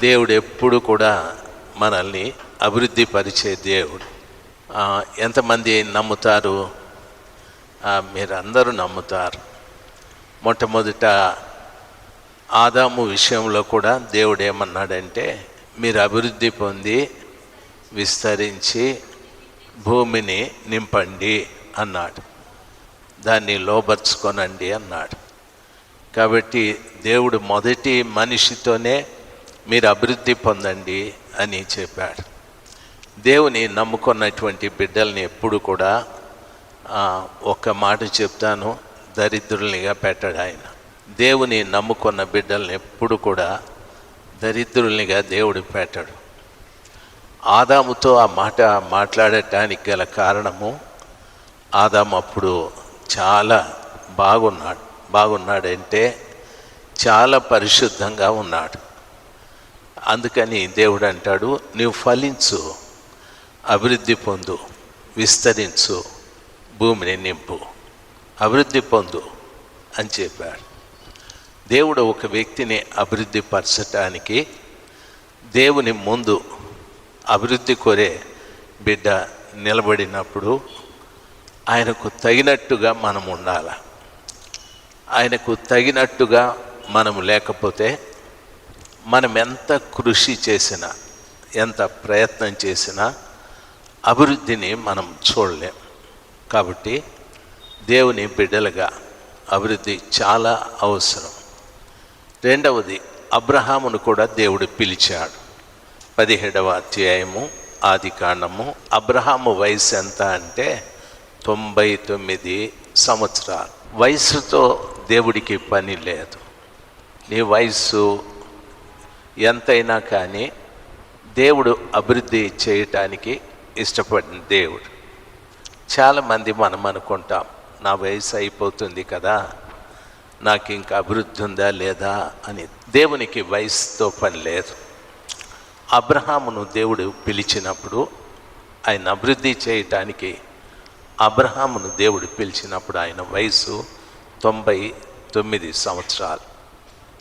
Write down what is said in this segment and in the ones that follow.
దేవుడు ఎప్పుడు కూడా మనల్ని అభివృద్ధి పరిచే దేవుడు. ఎంతమంది నమ్ముతారు? మీరందరూ నమ్ముతారు. మొట్టమొదట ఆదాము విషయంలో కూడా దేవుడు ఏమన్నాడంటే మీరు అభివృద్ధి పొంది విస్తరించి భూమిని నింపండి అన్నాడు. దాన్ని లోబర్చుకొనండి అన్నాడు. కాబట్టి దేవుడు మొదటి మనిషితోనే మీరు అభివృద్ధి పొందండి అని చెప్పాడు. దేవుని నమ్ముకున్నటువంటి బిడ్డల్ని ఎప్పుడు కూడా ఒక ఒక్క మాట చెప్తాను దరిద్రుల్నిగా పెట్టాడు ఆయన. దేవుని నమ్ముకున్న బిడ్డల్ని ఎప్పుడు కూడా దరిద్రుల్నిగా దేవుడు పెట్టాడు. ఆదాముతో ఆ మాట మాట్లాడటానికి గల కారణము ఆదాము అప్పుడు చాలా బాగున్నాడు. బాగున్నాడంటే చాలా పరిశుద్ధంగా ఉన్నాడు. అందుకని దేవుడు అంటాడు నీవు ఫలించు అభివృద్ధి పొందు విస్తరించు భూమిని నింపు అభివృద్ధి పొందు అని చెప్పాడు. దేవుడు ఒక వ్యక్తిని అభివృద్ధి పరచటానికి దేవుని ముందు అభివృద్ధి కోరే బిడ్డ నిలబడినప్పుడు ఆయనకు తగినట్టుగా మనం ఉండాలి ఆయనకు తగినట్టుగా మనం లేకపోతే మనం ఎంత కృషి చేసినా ఎంత ప్రయత్నం చేసినా అభివృద్ధిని మనం చూడలేం. కాబట్టి దేవుని బిడ్డలుగా అభివృద్ధి చాలా అవసరం. రెండవది అబ్రహామును కూడా దేవుడు పిలిచాడు. పదిహేడవ అధ్యాయము ఆది కాండము అబ్రహాము వయసు ఎంత అంటే తొంభై తొమ్మిది సంవత్సరాలు. వయసుతో దేవుడికి పని లేదు. నీ వయసు ఎంతైనా కానీ దేవుడు అభివృద్ధి చేయటానికి ఇష్టపడిన దేవుడు. చాలామంది మనం అనుకుంటాం నా వయసు అయిపోతుంది కదా నాకు ఇంకా అభివృద్ధి ఉందా లేదా అని. దేవునికి వయసుతో పని లేదు. అబ్రహామును దేవుడు పిలిచినప్పుడు ఆయన అభివృద్ధి చేయటానికి అబ్రహామును దేవుడు పిలిచినప్పుడు ఆయన వయసు తొంభై తొమ్మిది సంవత్సరాలు.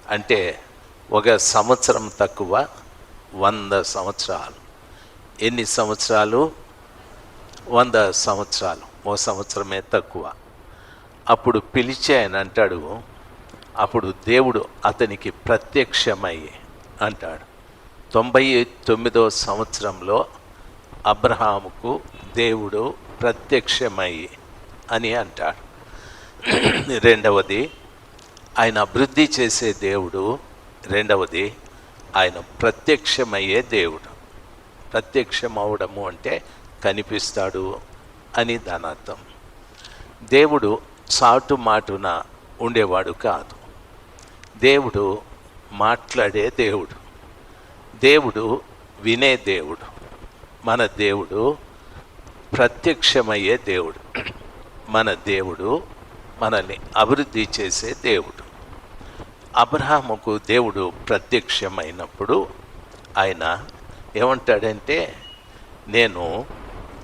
అంటే ఒక సంవత్సరం తక్కువ వంద సంవత్సరాలు. ఎన్ని సంవత్సరాలు? వంద సంవత్సరాలు. ఓ సంవత్సరమే తక్కువ. అప్పుడు పిలిచి ఆయన అంటాడు అప్పుడు దేవుడు అతనికి ప్రత్యక్షమై అంటాడు. తొంభై తొమ్మిదో సంవత్సరంలో అబ్రహాముకు దేవుడు ప్రత్యక్షమై అని అంటాడు. రెండవది ఆయన అభివృద్ధి చేసే దేవుడు రెండవది ఆయన ప్రత్యక్షమయ్యే దేవుడు. ప్రత్యక్షమవడము అంటే కనిపిస్తాడు అని దాని అర్థం దేవుడు చాటు మాటున ఉండేవాడు కాదు. దేవుడు మాట్లాడే దేవుడు. దేవుడు వినే దేవుడు. మన దేవుడు ప్రత్యక్షమయ్యే దేవుడు. మన దేవుడు మనల్ని అభివృద్ధి చేసే దేవుడు. అబ్రహాముకు దేవుడు ప్రత్యక్షమైనప్పుడు ఆయన ఏమంటాడంటే నేను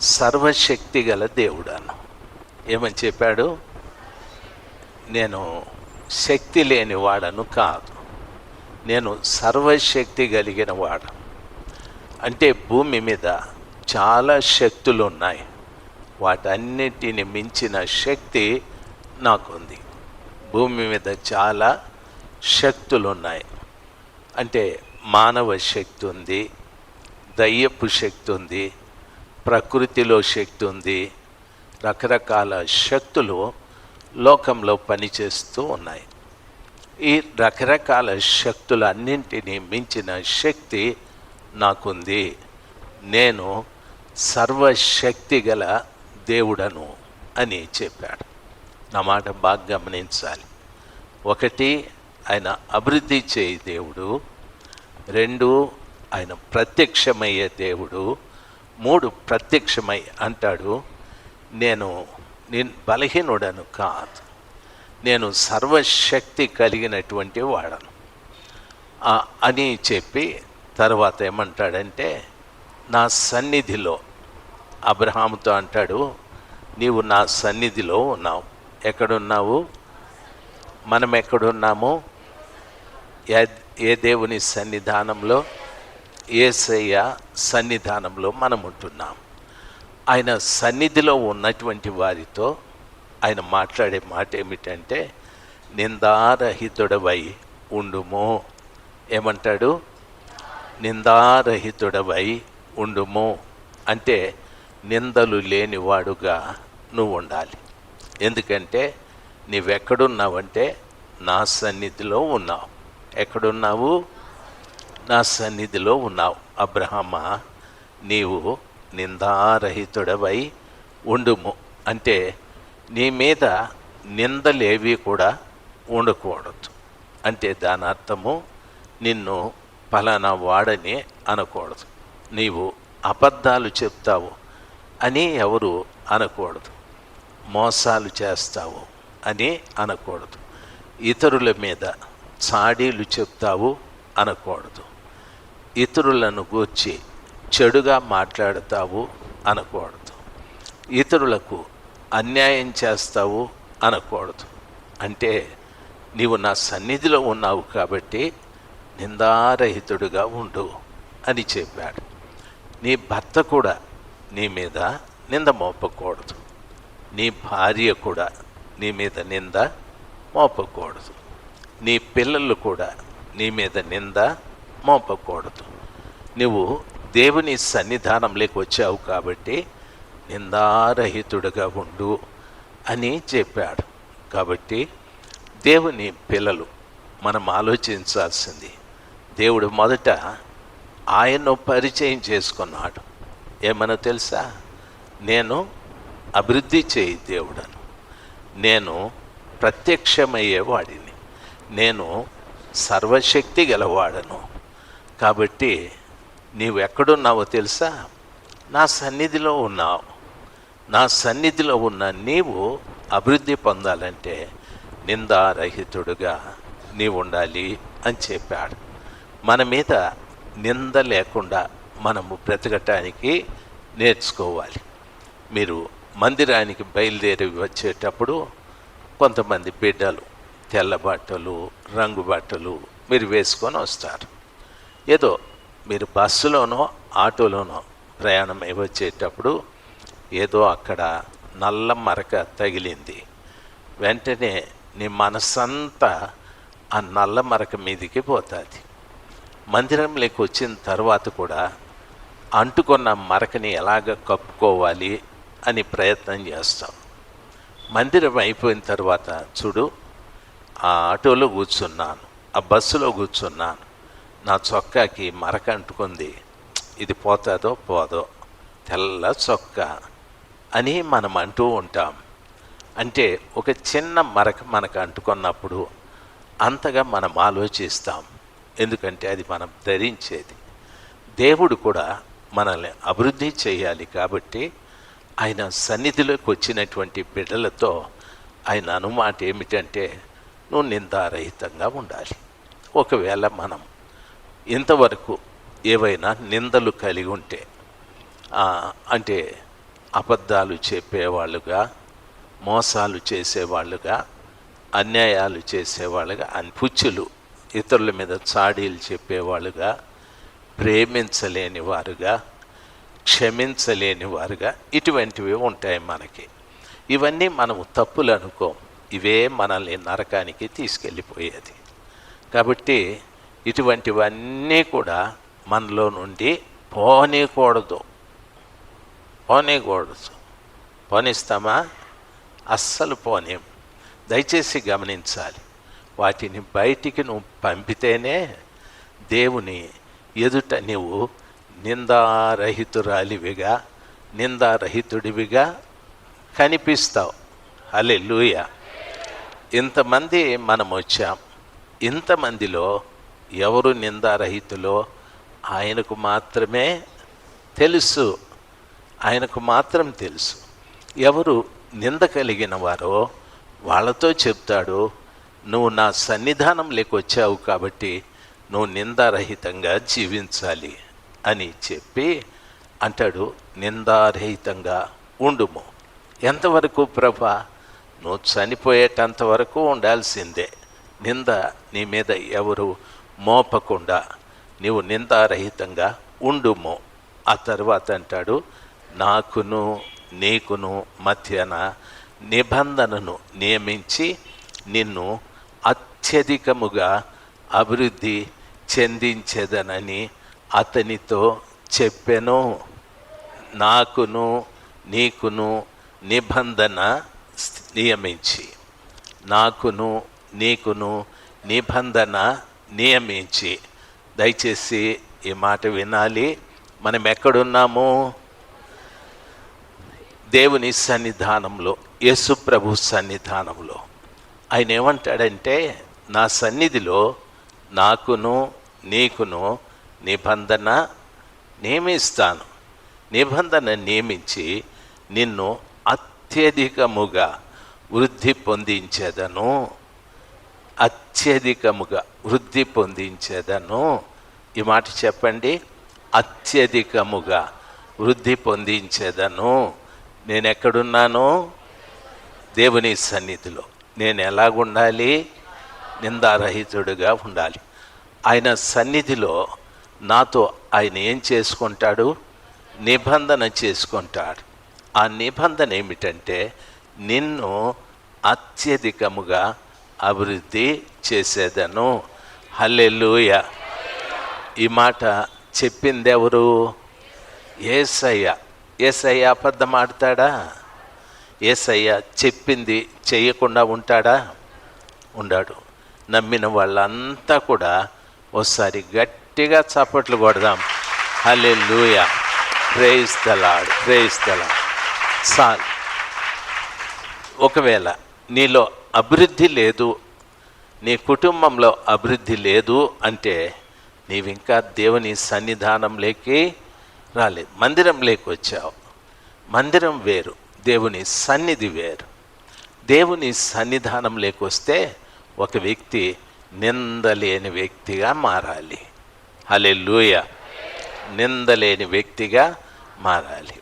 సర్వశక్తి గల దేవుడాను. ఏమని చెప్పాడు? నేను శక్తి లేని వాడను కాదు. నేను సర్వశక్తి కలిగిన వాడు అంటే భూమి మీద చాలా శక్తులు ఉన్నాయి వాటన్నిటిని మించిన శక్తి నాకుంది. భూమి మీద చాలా శక్తులు ఉన్నాయి అంటే మానవ శక్తి ఉంది దయ్యపు శక్తి ఉంది ప్రకృతిలో శక్తి ఉంది రకరకాల శక్తులు లోకంలో పనిచేస్తూ ఉన్నాయి. ఈ రకరకాల శక్తులన్నింటినీ మించిన శక్తి నాకుంది. నేను సర్వశక్తి గల దేవుడను అని చెప్పాడు. నా మాట బాగా గమనించాలి. ఒకటి ఆయన అభివృద్ధి చేయి దేవుడు. రెండు ఆయన ప్రత్యక్షమయ్యే దేవుడు. మూడు ప్రత్యక్షమై అంటాడు నేను నేను బలహీనుడను కాదు. నేను సర్వశక్తి కలిగినటువంటి వాడను. అని చెప్పి తర్వాత ఏమంటాడంటే నా సన్నిధిలో అబ్రహాముతో అంటాడు నీవు నా సన్నిధిలో ఉన్నావు. ఎక్కడున్నావు? మనం ఎక్కడున్నాము ఏ ఏ దేవుని సన్నిధానంలో ఏసయ్య సన్నిధానంలో మనం ఉంటున్నాం ఆయన సన్నిధిలో ఉన్నటువంటి వారితో ఆయన మాట్లాడే మాట ఏమిటంటే నిందారహితుడవై ఉండుము. ఏమంటాడు? నిందారహితుడవై ఉండుము. అంటే నిందలు లేనివాడుగా నువ్వు ఉండాలి. ఎందుకంటే నీవెక్కడున్నావంటే నా సన్నిధిలో ఉన్నావు. ఎక్కడున్నావు? నా సన్నిధిలో ఉన్నావు. అబ్రహమ్మ నీవు నిందారహితుడవై ఉండుము. అంటే నీ మీద నిందలేవి కూడా ఉండకూడదు. అంటే దాని అర్థము నిన్ను ఫలానా వాడని అనకూడదు. నీవు అబద్ధాలు చెప్తావు అని ఎవరు అనకూడదు. మోసాలు చేస్తావు అని అనకూడదు. ఇతరుల మీద చాడీలు చెప్తావు అనకూడదు. ఇతరులను గూర్చి చెడుగా మాట్లాడతావు అనకూడదు. ఇతరులకు అన్యాయం చేస్తావు అనకూడదు. అంటే నీవు నా సన్నిధిలో ఉన్నావు కాబట్టి నిందారహితుడుగా ఉండు అని చెప్పాడు. నీ భర్త కూడా నీ మీద నింద మోపకూడదు. నీ భార్య కూడా నీ మీద నింద మోపకూడదు. నీ పిల్లలు కూడా నీ మీద నింద మోపకూడదు. నువ్వు దేవుని సన్నిధానంలోకి వచ్చావు కాబట్టి నిందారహితుడుగా ఉండు అని చెప్పాడు. కాబట్టి దేవుని పిల్లలు మనం ఆలోచించాల్సింది దేవుడు మొదట ఆయన్ను పరిచయం చేసుకున్నాడు. ఏమనో తెలుసా? నేను అభివృద్ధి చేయి దేవుడను. నేను ప్రత్యక్షమయ్యేవాడిని నేను సర్వశక్తి గలవాడను. కాబట్టి నీవు ఎక్కడున్నావో తెలుసా? నా సన్నిధిలో ఉన్నావు. నా సన్నిధిలో ఉన్న నీవు అభివృద్ధి పొందాలంటే నిందారహితుడుగా నీవు ఉండాలి అని చెప్పాడు. మన మీద నింద లేకుండా మనము బ్రతకటానికి నేర్చుకోవాలి. మీరు మందిరానికి బయలుదేరి వచ్చేటప్పుడు కొంతమంది బిడ్డలు తెల్ల బట్టలు రంగు బట్టలు మీరు వేసుకొని వస్తారు. ఏదో మీరు బస్సులోనో ఆటోలోనో ప్రయాణం వచ్చేటప్పుడు ఏదో అక్కడ నల్ల మరక తగిలింది. వెంటనే నీ మనసంతా ఆ నల్ల మరక మీదికి పోతుంది. మందిరంలోకి వచ్చిన తర్వాత కూడా అంటుకున్న మరకని ఎలాగ కప్పుకోవాలి అని ప్రయత్నం చేస్తాం మందిరం అయిపోయిన తర్వాత చూడు ఆ ఆటోలో కూర్చున్నాను ఆ బస్సులో కూర్చున్నాను. నా చొక్కాకి మరక అంటుకుంది ఇది పోతుందో పోదో తెల్ల చొక్కా అని మనం అంటూ ఉంటాం. అంటే ఒక చిన్న మరక మనకు అంటుకున్నప్పుడు అంతగా మనం ఆలోచిస్తాం. ఎందుకంటే అది మనం ధరించేది. దేవుడు కూడా మనల్ని అభివృద్ధి చేయాలి కాబట్టి ఆయన సన్నిధిలోకి వచ్చినటువంటి బిడ్డలతో ఆయన అనుమాట ఏమిటంటే నువ్వు నిందారహితంగా ఉండాలి. ఒకవేళ మనం ఇంతవరకు ఏవైనా నిందలు కలిగి ఉంటే అంటే అబద్ధాలు చెప్పేవాళ్ళుగా మోసాలు చేసేవాళ్ళుగా అన్యాయాలు చేసేవాళ్ళుగా పుచ్చులు ఇతరుల మీద చాడీలు చెప్పేవాళ్ళుగా ప్రేమించలేని వారుగా క్షమించలేని వారుగా ఇటువంటివి ఉంటాయి మనకి. ఇవన్నీ మనము తప్పులు అనుకోము. ఇవే మనల్ని నరకానికి తీసుకెళ్ళిపోయేది. కాబట్టి ఇటువంటివన్నీ కూడా మనలో నుండి పోనీకూడదు. పోనీకూడదు. పోనిస్తామా? అస్సలు పోనీం. దయచేసి గమనించాలి. వాటిని బయటికి నువ్వు పంపితేనే దేవుని ఎదుట నీవు నిందారహితురాలివిగా నిందారహితుడివిగా కనిపిస్తావు. అలే లూయ ఇంతమంది మనం వచ్చాం. ఇంతమందిలో ఎవరు నిందారహితులో? ఆయనకు మాత్రమే తెలుసు. ఆయనకు మాత్రం తెలుసు. ఎవరు నింద కలిగిన వారో వాళ్ళతో చెప్తాడు నువ్వు నా సన్నిధానం లేకొచ్చావు కాబట్టి నువ్వు నిందారహితంగా జీవించాలి అని చెప్పి అంటాడు. నిందారహితంగా ఉండుము. ఎంతవరకు ప్రభా? నువ్వు చనిపోయేటంత వరకు ఉండాల్సిందే. నింద నీ మీద ఎవరు మోపకుండా నీవు నిందారహితంగా ఉండుము. ఆ తర్వాత అంటాడు నాకును నీకును మధ్యన నిబంధనను నియమించి నిన్ను అత్యధికముగా అభివృద్ధి చెందించేదనని అతనితో చెప్పెను. నాకును నీకును నిబంధన నియమించి. నాకును నీకును నిబంధన నియమించి. దయచేసి ఈ మాట వినాలి. మనం ఎక్కడున్నాము? దేవుని సన్నిధానంలో యేసుప్రభు సన్నిధానంలో. ఆయన ఏమంటాడంటే నా సన్నిధిలో నాకును నీకును నిబంధన నియమిస్తాను. నిబంధన నియమించి నిన్ను అత్యధికముగా వృద్ధి పొందించేదను. అత్యధికముగా వృద్ధి పొందించేదను. ఈ మాట చెప్పండి. అత్యధికముగా వృద్ధి పొందించేదను. నేను ఎక్కడున్నాను దేవుని సన్నిధిలో. నేను ఎలాగుండాలి నిందారహితుడుగా ఉండాలి. ఆయన సన్నిధిలో నాతో ఆయన ఏం చేసుకుంటాడు? నిబంధన చేసుకుంటాడు. ఆ నిబంధన ఏమిటంటే నిన్ను అత్యధికముగా అభివృద్ధి చేసేదను. హల్లెలూయ. ఈ మాట చెప్పింది ఎవరు ఏసయ్య. ఏసయ్య అబద్ధం ఆడతాడా? ఏసయ్య చెప్పింది చేయకుండా ఉంటాడా? ఉండాడు. నమ్మిన వాళ్ళంతా కూడా ఒకసారి గట్టిగా చప్పట్లు కొడదాం. హలే లూయ ప్రేయిస్తలాడు దలాడ్ సాల్ ఒకవేళ నీలో అభివృద్ధి లేదు నీ కుటుంబంలో అభివృద్ధి లేదు అంటే నీవింకా దేవుని సన్నిధానంలోకి రాలేదు. మందిరంలోకి వచ్చావు మందిరం వేరు దేవుని సన్నిధి వేరు. దేవుని సన్నిధానంలోకి వస్తే ఒక వ్యక్తి నిందలేని వ్యక్తిగా మారాలి. అలే లూయ నిందలేని వ్యక్తిగా మారాలి.